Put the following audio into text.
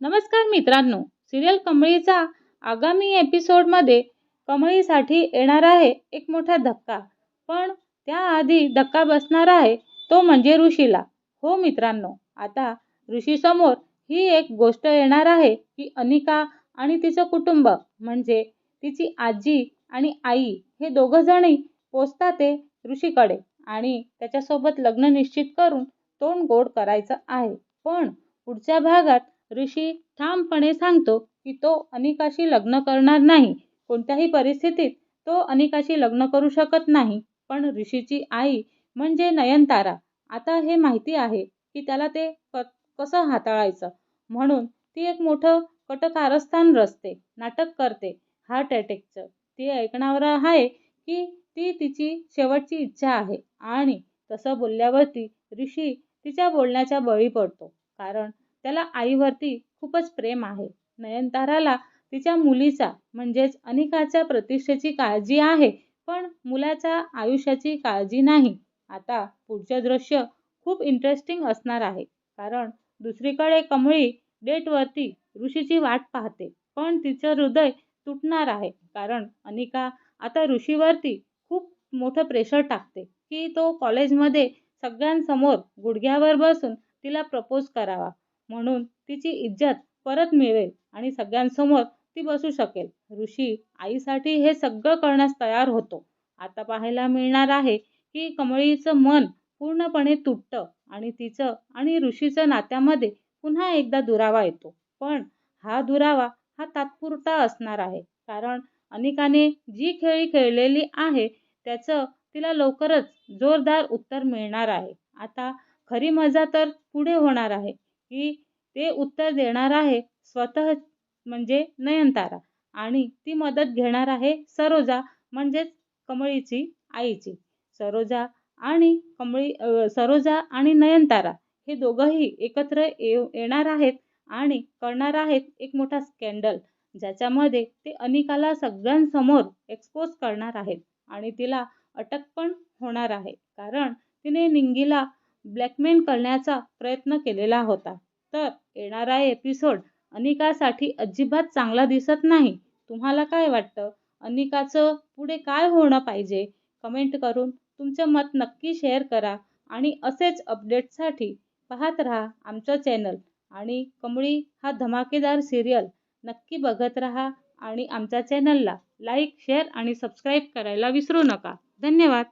नमस्कार मित्रांनो. सिरियल कमळीचा आगामी एपिसोडमध्ये कमळीसाठी येणार आहे एक मोठा धक्का. पण त्याआधी धक्का बसणार आहे तो म्हणजे ऋषीला. हो मित्रांनो आता ऋषीसमोर ही एक गोष्ट येणार आहे की अनिका आणि तिचं कुटुंब म्हणजे तिची आजी आणि आई हे दोघंजणी पोचतात ते ऋषीकडे आणि त्याच्यासोबत लग्न निश्चित करून तोंड गोड करायचं आहे. पण पुढच्या भागात ऋषी ठामपणे सांगतो की तो अनिकाशी लग्न करणार नाही. कोणत्याही परिस्थितीत तो अनिकाशी लग्न करू शकत नाही. पण ऋषीची आई म्हणजे नयनतारा. आता हे माहिती आहे की त्याला ते क कसं हाताळायचं? म्हणून ती एक मोठं कटकारस्थान रचते नाटक करते हार्ट अटॅकचं ती ऐकणार आहे की ती तिची शेवटची इच्छा आहे आणि तसं बोलल्यावरती ऋषी तिच्या बोलण्याच्या बळी पडतो. कारण त्याला आईवरती खूपच प्रेम आहे. नयनताराला तिच्या मुलीचा म्हणजेच अनिकाच्या प्रतिष्ठेची काळजी आहे पण मुलाच्या आयुष्याची काळजी नाही. आता पुढचे दृश्य खूप इंटरेस्टिंग असणार आहे कारण दुसरीकडे कमळी डेटवरती ऋषीची वाट पाहते पण तिचं हृदय तुटणार आहे कारण अनिका आता ऋषीवरती खूप मोठं प्रेशर टाकते की तो कॉलेजमध्ये सगळ्यांसमोर गुडघ्यावर बसून तिला प्रपोज करावा. म्हणून तिची इज्जत परत मिळेल आणि सगळ्यांसमोर ती बसू शकेल. ऋषी आईसाठी हे सगळं करण्यास तयार होतो. आता पाहायला मिळणार आहे की कमळीचं मन पूर्णपणे तुटतं आणि तिचं आणि ऋषीचं नात्यामध्ये पुन्हा एकदा दुरावा येतो. पण हा दुरावा हा तात्पुरता असणार आहे. कारण अनिकाने जी खेळी खेळलेली आहे त्याचं तिला लवकरच जोरदार उत्तर मिळणार आहे. आता खरी मजा तर पुढे होणार आहे. की ते उत्तर देणार आहे स्वतः म्हणजे नयनतारा. आणि ती मदत घेणार आहे सरोजा म्हणजेच कमळीची आईची. सरोजा आणि कमळी सरोजा आणि नयनतारा हे दोघंही एकत्र येऊ येणार आहेत आणि करणार आहेत एक मोठा स्कॅन्डल ज्याच्यामध्ये ते अनिकाला सगळ्यांसमोर एक्सपोज करणार आहेत आणि तिला अटक पण होणार आहे. कारण तिने निंगीला ब्लॅकमेल करण्याचा प्रयत्न केलेला होता. तर येणारा एपिसोड अनिकासाठी अजिबात चांगला दिसत नाही. तुम्हाला काय वाटतं? अनिकाचं पुढे काय होणं पाहिजे? कमेंट करून तुमचं मत नक्की शेअर करा आणि असेच अपडेट्ससाठी पाहत राहा आमचं चॅनल आणि कमळी हा धमाकेदार सिरियल नक्की बघत राहा आणि आमच्या चॅनलला लाईक शेअर आणि सबस्क्राईब करायला विसरू नका. धन्यवाद.